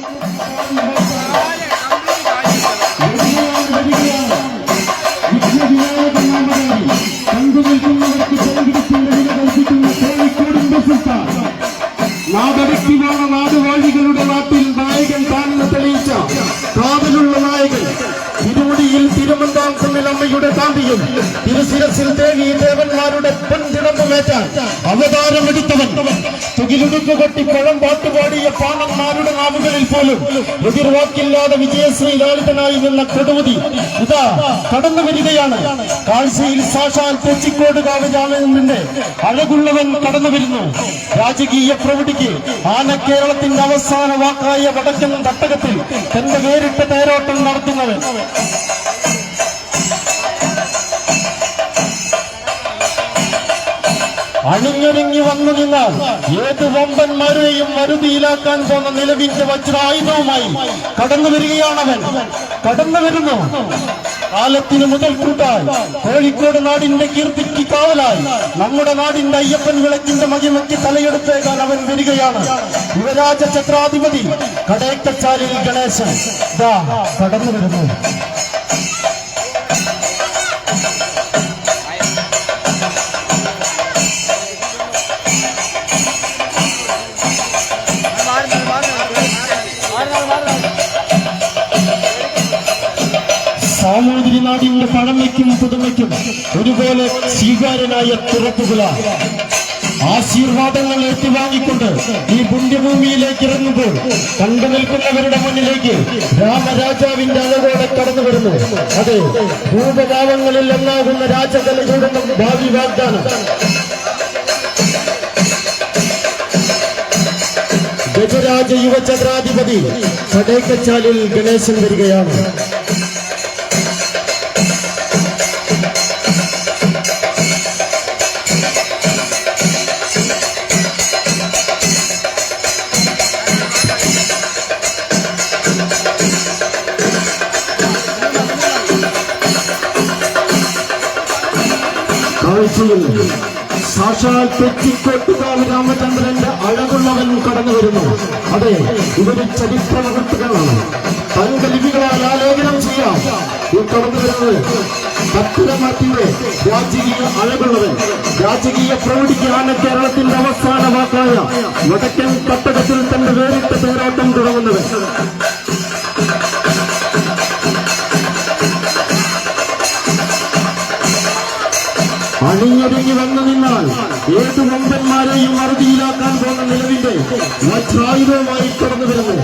Thank you. തിരുവന്താംകുന്നിൽ താണ്ടിയും തിരുശിരസിൽ ദേവി ദേവന്മാരുടെ പൊൻതിടമ്പുമേറ്റാൻ അവതാരമെടുത്തവൻ തുകിലുടുക്ക് കൊട്ടി പഴം പാട്ടുപാടിയ പാണന്മാരുടെ നാവുകളിൽ പോലും എതിർവാക്കില്ലാതെ വിജയശ്രീ ലാളിതനായി നിന്ന കൊടുമുതി ഇതാ കടന്നു വരികയാണ്. കാഴ്ചയിൽ സാക്ഷാൽ തെച്ചിക്കോട് കാവജാലന്റെ അഴകുള്ളവൻ കടന്നു വരുന്നു. രാജകീയ പ്രവൃത്തിക്ക് ആന കേരളത്തിന്റെ അവസാന വാക്കായ വടക്കൻ തട്ടകത്തിൽ തന്റെ വേറിട്ട തേരോട്ടം നടത്തുന്നവൻ. അണിഞ്ഞൊരുങ്ങി വന്നു നിന്നാൽ ഏത് വമ്പന്മാരെയും വരുതിയിലാക്കാൻ പോന്ന നിലവിന്റെ വജ്രായുധവുമായി കടന്നു വരികയാണവൻ. കടന്നു വരുന്നു. കാലത്തിന് മുതൽക്കൂട്ടായി കോഴിക്കോട് നാടിന്റെ കീർത്തിക്ക് കാവലായി. നമ്മുടെ നാടിന്റെ അയ്യപ്പൻ വിളക്കിന്റെ മഹിമയ്ക്ക് തലയെടുത്തേക്കാൻ അവൻ വരികയാണ്. യുവരാജ ഛത്രാധിപതി കടേക്കച്ചാലിൽ ഗണേശൻ. കടന്നു വരുന്നു. നാടിന്റെ പഴമയ്ക്കും പുതുമയ്ക്കും ഒരുപോലെ സ്വീകാര്യനായ തുറപ്പുകള ആശീർവാദങ്ങൾ ഏറ്റുവാങ്ങിക്കൊണ്ട് ഈ പുണ്യഭൂമിയിലേക്ക് ഇറങ്ങുമ്പോൾ കണ്ടു നിൽക്കുന്നവരുടെ മുന്നിലേക്ക് രാമരാജാവിന്റെ അളവോടെ കടന്നു വരുന്നു. അതെ ഭൂപഭാവങ്ങളിൽ ഒന്നാകുന്ന രാജകലയുടെ ഭാവി വാഗ്ദാനം. ഗജരാജ യുവചക്രാധിപതി കടേക്കച്ചാലിൽ ഗണേശൻ വരികയാണ്. കാഴ്ചയിൽ സാക്ഷാൽ തെറ്റിക്കൊട്ടുകാൽ രാമചന്ദ്രന്റെ അഴകുള്ളവൻ കടന്നു വരുന്നു. അതെ ഇതൊരു ചരിത്ര മഹത്തുകളാണ് തങ്കലിപികളാൽ ആലേഖനം ചെയ്യാം. ഈ കടന്നു വരുന്നത് ഭക്തരമാറ്റിയുടെ രാജകീയ അഴകുള്ളവൻ രാജകീയ പ്രൗഢിക്കാണ് കേരളത്തിന്റെ അവസാന വാക്കായ വടക്കൻ തട്ടകത്തിൽ തന്റെ വേറിട്ട പോരാട്ടം തുടങ്ങുന്നത്. അണിഞ്ഞൊരുങ്ങി വന്നു നിന്നാൽ ഏത് വമ്പന്മാരെയും അറുതിയിലാക്കാൻ പോകുന്ന നിലവിന്റെ മറ്റായുധമായി കടന്നു വരുന്നു.